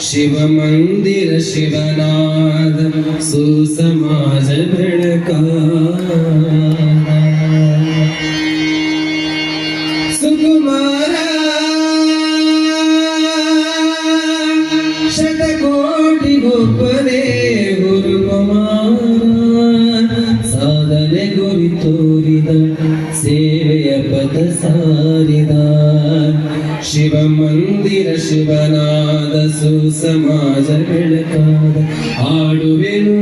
शिव मंदिर शिवनाद सुसमाज भड़का। ಶಿವನಾದ ಸುಸಮಾಜ ಬೆಳಕಾದ ಆಡುವೆನು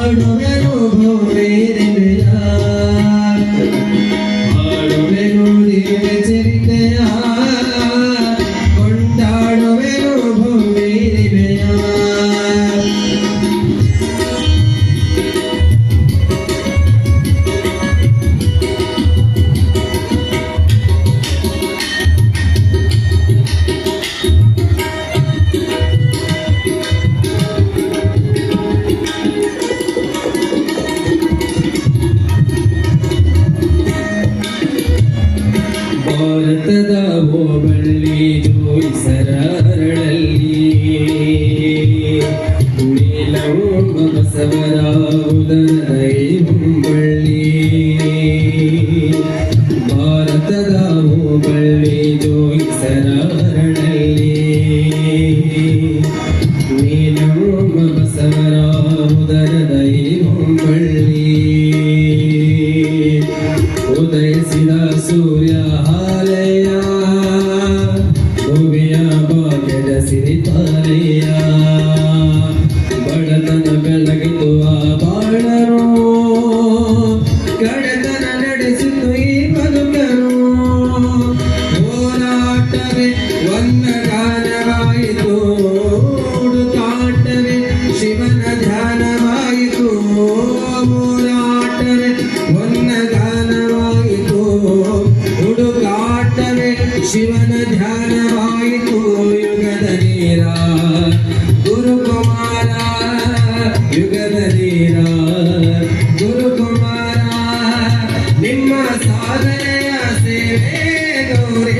I don't know. Lord. ಓವಿಯ ಬಾಗದ ಸಿರಿತಾರೆಯ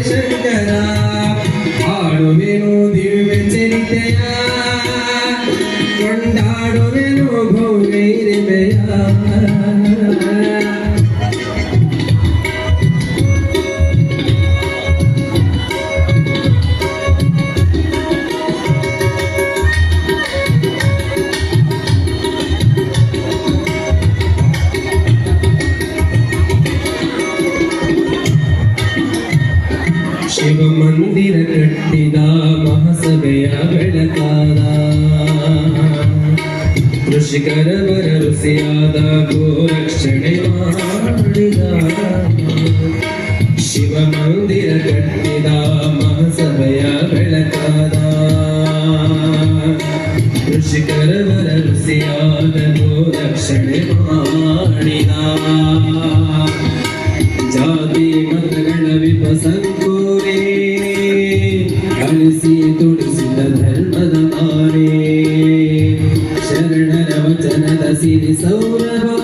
Shankara ಹಾಡು ವಿನೋದಿ ಚರಿತೆಯ ಮಹಾಸಭೆಯ ಬೆಳಕಾದ ಕೃಷಿಕರ ಬರ ಋಷಿಯಾದ ಗೋರಕ್ಷಣೆ ಮಾಡಿದ ಶಿವ ಮಂದಿರ ಕಟ್ಟಿದ ಮಹಾಸಭೆಯ ಬೆಳಕಾದ ಕೃಷಿಕರ ಬರ ಋಷಿಯಾದ ಗೋರಕ್ಷಣೆ ಮಾಡಿದ سيد سورة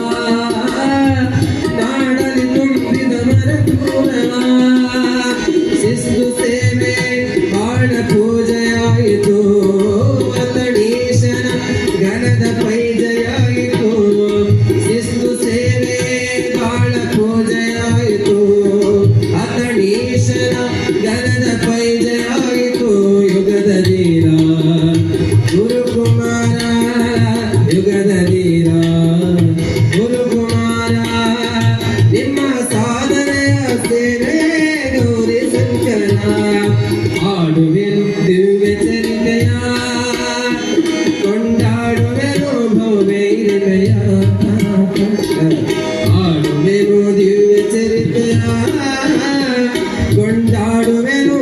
ಹಾಡುವೆನು